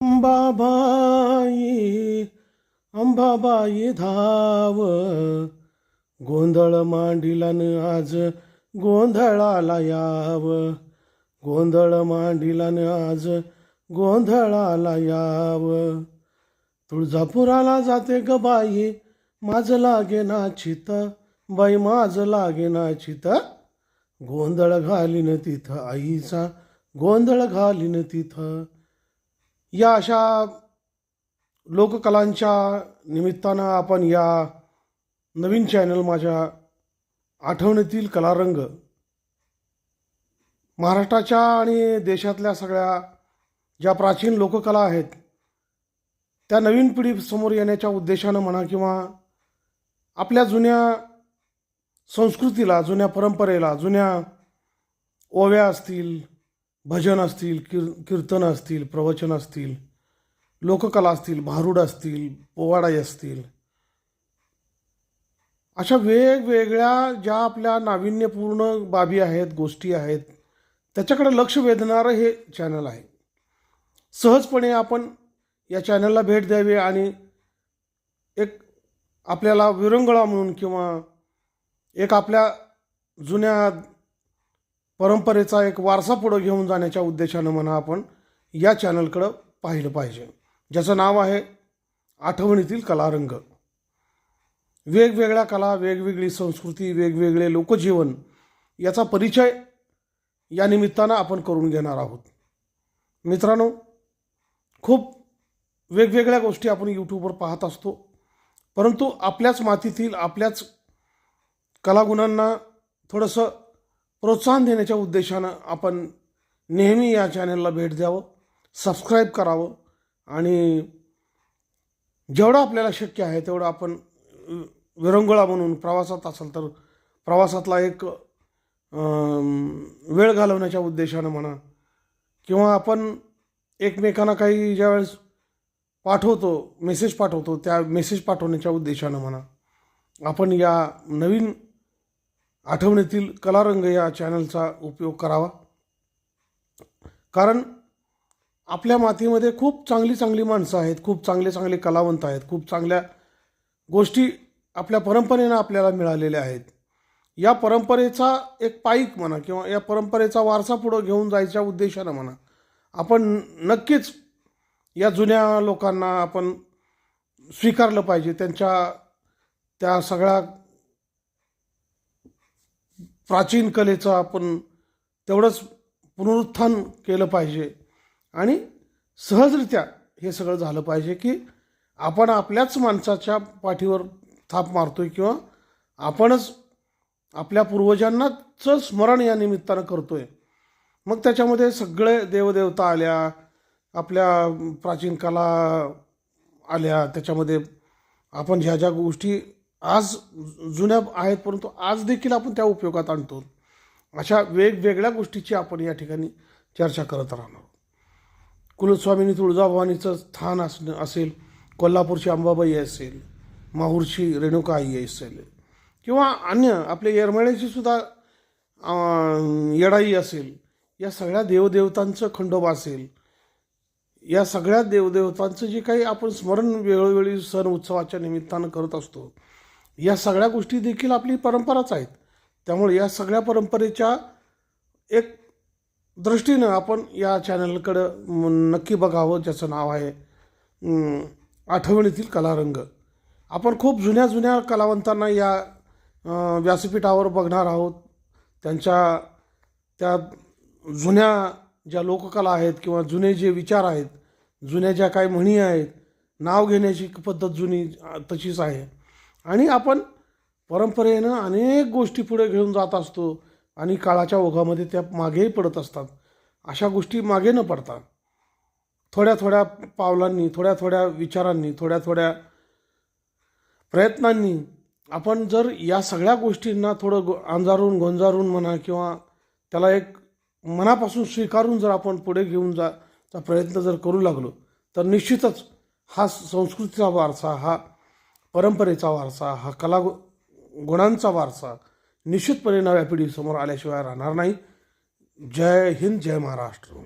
अंबाबाई अंबाबाई धाव. गोंधळ मांडिला आज गोंधळाला याव. गोंधळ मांडिला आज गोंधळाला याव. तुळजापुराला जाते ग बाई माझ लागे ना चित. बाई माझ लागे ना चित. गोंधळ घालीन तिथं आईचा गोंधळ घालीन तिथं. या अशा लोककलांच्या निमित्तानं आपण या नवीन चॅनल माझ्या आठवणीतील कलारंग महाराष्ट्राच्या आणि देशातल्या सगळ्या ज्या प्राचीन लोककला आहेत त्या नवीन पिढी समोर येण्याच्या उद्देशानं म्हणा किंवा आपल्या जुन्या संस्कृतीला जुन्या परंपरेला जुन्या ओव्या असतील भजन असतील किर कीर्तन असतील प्रवचन असतील लोककला असतील भारुड असतील पोवाडाई असतील अशा वेगवेगळ्या ज्या आपल्या नाविन्यपूर्ण बाबी आहेत गोष्टी आहेत त्याच्याकडे लक्ष वेधणारं हे चॅनल आहे. सहजपणे आपण या चॅनलला भेट द्यावी आणि एक आपल्याला विरंगळा म्हणून किंवा एक आपल्या जुन्या परंपरेचा एक वारसा पुढं घेऊन जाण्याच्या उद्देशानं म्हणा आपण या चॅनलकडं पाहिलं पाहिजे. ज्याचं नाव आहे आठवणीतील कलारंग. वेगवेगळ्या कला वेगवेगळी संस्कृती वेगवेगळे लोकजीवन याचा परिचय या निमित्तानं आपण करून घेणार आहोत. मित्रांनो खूप वेगवेगळ्या गोष्टी आपण यूट्यूबवर पाहत असतो परंतु आपल्याच मातीतील आपल्याच कलागुणांना थोडंसं प्रोत्साहन देण्याच्या उद्देशानं आपण नेहमी या चॅनलला भेट द्यावं सबस्क्राईब करावं आणि जेवढं आपल्याला शक्य आहे तेवढं आपण विरंगुळा म्हणून प्रवासात असेल तर प्रवासातला एक वेळ घालवण्याच्या उद्देशानं म्हणा किंवा आपण एकमेकांना काही ज्यावेळेस पाठवतो मेसेज पाठवतो त्या मेसेज पाठवण्याच्या उद्देशानं म्हणा आपण या नवीन आठवणीतील कलारंग या चॅनलचा उपयोग करावा. कारण आपल्या मातीमध्ये खूप चांगली चांगली माणसं आहेत खूप चांगले चांगले कलावंत आहेत खूप चांगल्या गोष्टी आपल्या परंपरेनं आपल्याला मिळालेल्या आहेत. या परंपरेचा एक पाईक म्हणा किंवा या परंपरेचा वारसा पुढं घेऊन जायच्या उद्देशानं म्हणा आपण नक्कीच या जुन्या लोकांना आपण स्वीकारलं पाहिजे. त्यांच्या त्या सगळ्या प्राचीन कलेचं आपण तेवढंच पुनरुत्थान केलं पाहिजे. आणि सहजरित्या हे सगळं झालं पाहिजे की आपण आपल्याच माणसाच्या पाठीवर थाप मारतो आहे किंवा आपणच आपल्या पूर्वजांनाच स्मरण या निमित्तानं आहे मग त्याच्यामध्ये सगळे देवदेवता आल्या आपल्या प्राचीन कला आल्या त्याच्यामध्ये आपण ज्या ज्या गोष्टी आज जुन्या आहेत परंतु आज देखील आपण त्या उपयोगात आणतो. अशा वेगवेगळ्या गोष्टीची आपण या ठिकाणी चर्चा करत राहणार कुलस्वामिनी तुळजाभवानीचं स्थान असणं असेल कोल्हापूरची अंबाबाई असेल माहूरची रेणुका आई असेल किंवा अन्य आपल्या येरमळ्याची सुद्धा येडाई असेल या सगळ्या देवदेवतांचं खंडोबा असेल या सगळ्या देवदेवतांचं जे काही आपण स्मरण वेळोवेळी सण उत्सवाच्या निमित्तानं करत असतो या सगळ्या गोष्टी देखील आपली परंपराच आहेत. त्यामुळे या सगळ्या परंपरेच्या एक दृष्टीनं आपण या चॅनलकडं नक्की बघावं ज्याचं नाव आहे आठवणीतील कलारंग. आपण खूप जुन्या जुन्या कलावंतांना या व्यासपीठावर बघणार आहोत. त्यांच्या त्या जुन्या ज्या लोककला आहेत किंवा जुने जे विचार आहेत जुन्या ज्या काही म्हणी आहेत नाव घेण्याची पद्धत जुनी तशीच आहे. आणि आपण परंपरेनं अनेक गोष्टी पुढे घेऊन जात असतो आणि काळाच्या ओघामध्ये त्या मागेही पडत असतात. अशा गोष्टी मागे न पडतात थोड्या थोड्या पावलांनी थोड्या थोड्या विचारांनी थोड्या थोड्या प्रयत्नांनी आपण जर या सगळ्या गोष्टींना थोडं गो अंजारून गोंजारून म्हणा किंवा त्याला एक मनापासून स्वीकारून जर आपण पुढे घेऊन जा प्रयत्न जर करू लागलो तर निश्चितच हा संस्कृतीचा वारसा हा परंपरेचा वारसा हा कला गुणांचा वारसा निश्चितपणे नव्या पिढीसमोर आल्याशिवाय राहणार नाही. जय हिंद जय महाराष्ट्र.